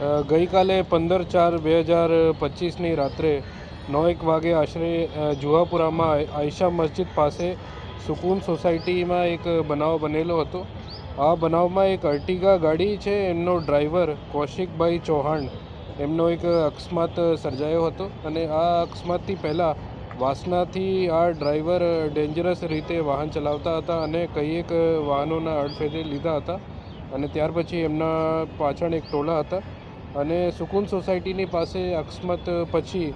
ગઈકાલે પંદર ચાર બે હજાર પચીસની રાત્રે નવ એક વાગે આશરે જુહાપુરામાં આયશા મસ્જિદ પાસે સુકૂન સોસાયટીમાં એક બનાવ બનેલો હતો. આ બનાવમાં એક અર્ટિગા ગાડી છે, એમનો ડ્રાઈવર કૌશિકભાઈ ચૌહાણ. એમનો એક અકસ્માત સર્જાયો હતો અને આ અકસ્માતથી પહેલાં વાસનાથી આ ડ્રાઈવર ડેન્જરસ રીતે વાહન ચલાવતા હતા અને કઈ એક વાહનોના અડફેટે લીધા હતા અને ત્યાર પછી એમના પાછળ એક ટોળા હતા. અને સુકૂન સોસાયટીની પાસે અકસ્માત પછી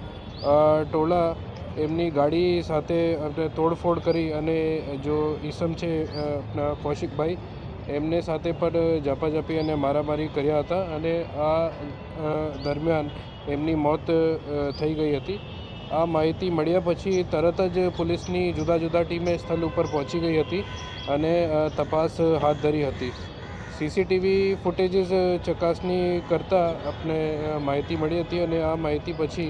ટોળા એમની ગાડી સાથે આપણે તોડફોડ કરી અને જો ઈસમ છે આપણા કૌશિકભાઈ, એમને સાથે પણ ઝાપાઝાપી અને મારામારી કર્યા હતા અને આ દરમિયાન એમની મોત થઈ ગઈ હતી. આ માહિતી મળ્યા પછી તરત જ પોલીસની જુદા જુદા ટીમે સ્થળ ઉપર પહોંચી ગઈ હતી અને તપાસ હાથ ધરી હતી. સીસીટીવી ફૂટેજીસ ચકાસણી કરતાં આપણે માહિતી મળી હતી અને આ માહિતી પછી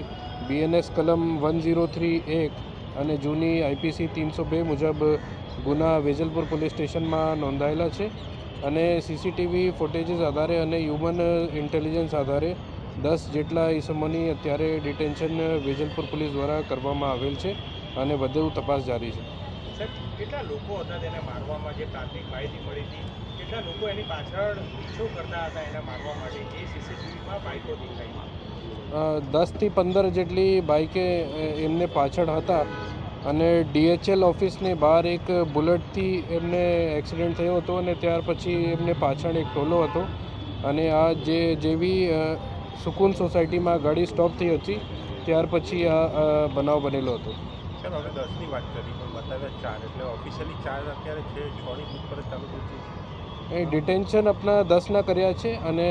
બીએનએસ કલમ વન ઝીરો થ્રી એક અને જૂની આઈપીસી તીનસો બે મુજબ ગુના વેજલપુર પોલીસ સ્ટેશનમાં નોંધાયેલા છે અને સીસીટીવી ફૂટેજીસ આધારે અને હ્યુમન ઇન્ટેલિજન્સ આધારે દસ જેટલા ઈસમોની અત્યારે ડિટેન્શન વેજલપુર પોલીસ દ્વારા કરવામાં આવેલ છે અને વધુ તપાસ જારી છે. સાહેબ, કેટલા લોકો હતા તેને મારવામાં? જે પ્રાથમિક માહિતી મળી હતી, કેટલા લોકો એની પાછળ પીછો કરતા હતા એને મારવા માટે? એ સીસીટીવીમાં બાઇકો દેખાઈ. દસથી પંદર જેટલી બાઇકે એમને પાછળ હતા અને ડીએચએલ ઓફિસની બહાર એક બુલેટથી એમને એક્સિડન્ટ થયો હતો અને ત્યાર પછી એમને પાછળ એક ટોલો હતો અને આ જે, જેવી સુકૂન સોસાયટીમાં ગાડી સ્ટોપ થઈ હતી, ત્યાર પછી આ બનાવ બનેલો હતો. સાહેબ હવે દસની વાત કરી પણ બતાવે ચાર એટલે ઓફિશિયલી ચાર અત્યારે છે છની પૂછપરછ ચાલુ થઈ છે. એ ડિટેન્શન આપણા દસના કર્યા છે અને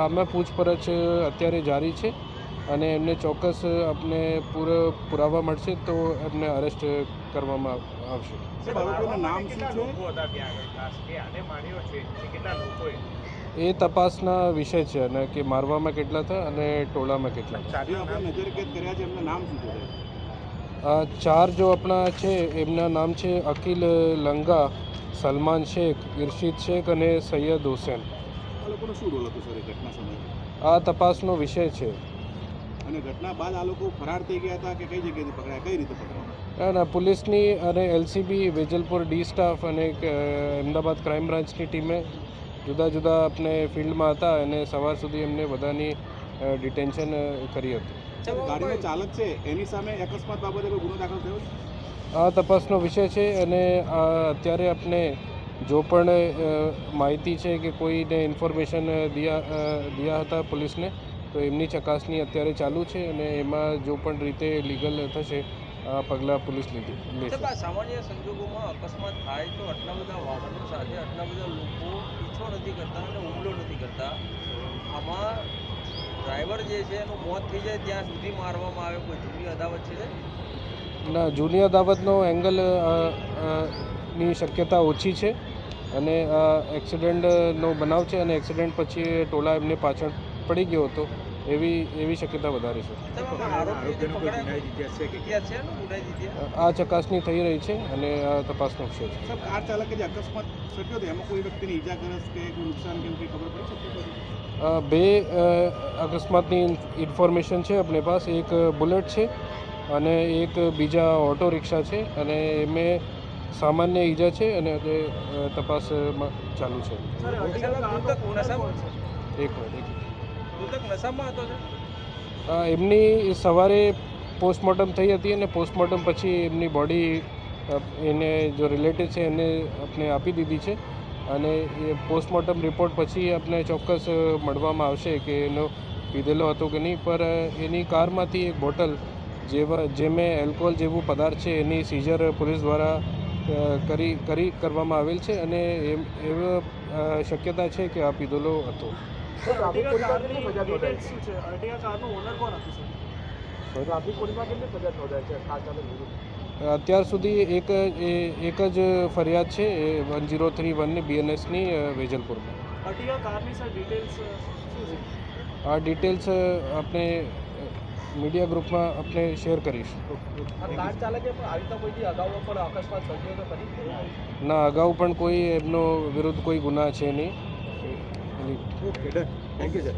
આમાં પૂછપરછ અત્યારે જારી છે અને એમને ચોક્કસ આપને પૂરો પુરાવા મળશે તો એમને અરેસ્ટ કરવામાં આવશે. નામ શું છે? એ તપાસના વિષય છે અને કે મારવામાં કેટલા હતા અને ટોળામાં કેટલા હતા ચાર આપણે નજર કેદ કર્યા છે એમના નામ શું છે? આ ચાર જો આપણા છે એમના નામ છે અકિલ લંગા સલમાન શેખ ઇર્શિદ શેખ અને સૈયદ હુસેન. આ તપાસનો વિષય છે. અને ઘટના બાદ આ લોકો ફરાર થઈ ગયા હતા કે કઈ જગ્યાએથી પકડાયા? કઈ રીતે પકડાયા? ના ના પોલીસની અને એલસીબી વેજલપુર ડી સ્ટાફ અને અમદાવાદ ક્રાઇમ બ્રાન્ચની ટીમે જુદા જુદા આપણે ફિલ્ડમાં હતા અને સવાર સુધી એમને બધાની ડિટેન્શન કરી હતી. ગાડીનો ચાલક છે એની સામે અકસ્માત બાબતે કોઈ ગુનો દાખલ થયો છે? આ તપાસનો વિષય છે અને આ અત્યારે આપણે જો પણ માહિતી છે કે કોઈને ઇન્ફોર્મેશન દિયા દિયા હતા પોલીસને તો એમની ચકાસણી અત્યારે ચાલુ છે અને એમાં જો પણ રીતે લીગલ થશે આ પગલાં પોલીસ લીધી સામાન્ય સંજોગોમાં અકસ્માત થાય તો આટલા બધા વાહનો સાથે આટલા બધા લોકો પીછો નથી કરતા અને હુમલો નથી કરતા આમાં ડ્રાઈવર જે છે એનું મોત થઈ જાય ત્યાં સુધી મારવામાં આવે કોઈ જૂની અદાવત છે ના? જૂની અદાવતનો એંગલની શક્યતા ઓછી છે અને એક્સિડન્ટનો બનાવ છે અને એક્સિડન્ટ પછી ટોલા એમને પાછળ પડી ગયો હતો. એવી એવી શક્યતા વધારે છે. આ ચકાસણી થઈ રહી છે અને આ તપાસનો વિષય છે. સાહેબ ચાલકે જે અકસ્માત સર્જ્યો એમાં કોઈ વ્યક્તિને ઈજાગ્રસ્ત કે કોઈ નુકસાન કે ખબર પડી શકતી બે અકસ્માતની ઇન્ફોર્મેશન છે આપણી પાસે. એક બુલેટ છે અને એક બીજા ઓટો રિક્ષા છે અને એમાં સામાન્ય ઈજા છે અને તપાસમાં ચાલુ છે. એક મિનિટ. એમની સવારે પોસ્ટમોર્ટમ થઈ હતી અને પોસ્ટમોર્ટમ પછી એમની બોડી એને જો રિલેટેડ છે એને આપણે આપી દીધી છે અને એ પોસ્ટમોર્ટમ રિપોર્ટ પછી આપણે ચોક્કસ મળવામાં આવશે કે એનો પીધેલો હતો કે નહીં. પર એની કારમાંથી એક બોટલ જેવા જેમાં એલ્કોહોલ જેવું પદાર્થ છે એની સીઝર પોલીસ દ્વારા કરી કરી, કરવામાં આવેલ છે અને એમ, એવો શક્યતા છે કે આ પીધેલો હતો. અત્યાર સુધી એક એ- એક જ ફરિયાદ છે એ વન ઝીરો થ્રી વનની બીએનએસની વેજલપુરમાં. આ ડિટેલ્સ આપણે મીડિયા ગ્રુપમાં આપણે શેર કરીશ. ના અગાઉ પણ કોઈ એમનો વિરુદ્ધ કોઈ ગુના છે નહીં. Okay, done. Thank you, sir.